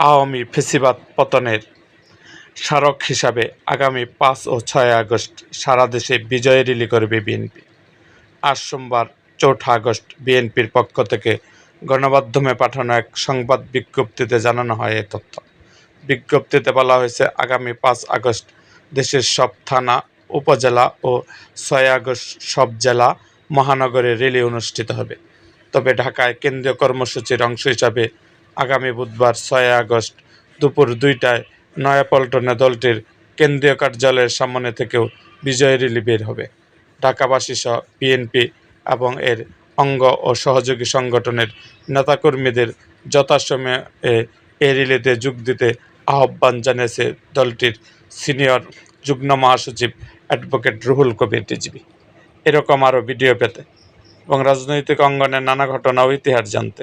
আওয়ামী ফেসিবাদ পতনের স্মারক হিসাবে আগামী পাঁচ ও ছয় আগস্ট সারা দেশে বিজয় রিলি করবে বিএনপি। আজ সোমবার, চৌঠা আগস্ট, বিএনপির পক্ষ থেকে গণমাধ্যমে পাঠানো এক সংবাদ বিজ্ঞপ্তিতে জানানো হয় এ তথ্য। বিজ্ঞপ্তিতে বলা হয়েছে, আগামী পাঁচ আগস্ট দেশের সব থানা, উপজেলা ও ছয় আগস্ট সব জেলা মহানগরে র্যালি অনুষ্ঠিত হবে। তবে ঢাকায় কেন্দ্রীয় কর্মসূচির অংশ হিসাবে আগামী বুধবার ছয় আগস্ট দুপুর দুইটায় নয়াপল্টনে দলটির কেন্দ্রীয় কার্যালয়ের সামনে থেকেও বিজয় রিলি বের হবে। ঢাকাবাসী সহ বিএনপি এবং এর অঙ্গ ও সহযোগী সংগঠনের নেতাকর্মীদের যথাসময়ে এ রিলিতে যোগ দিতে আহ্বান জানিয়েছে দলটির সিনিয়র যুগ্ম মহাসচিব অ্যাডভোকেট রুহুল কবির রিজভী। এরকম আরও ভিডিও পেতে এবং রাজনৈতিক অঙ্গনের নানা ঘটনা ও ইতিহাস জানতে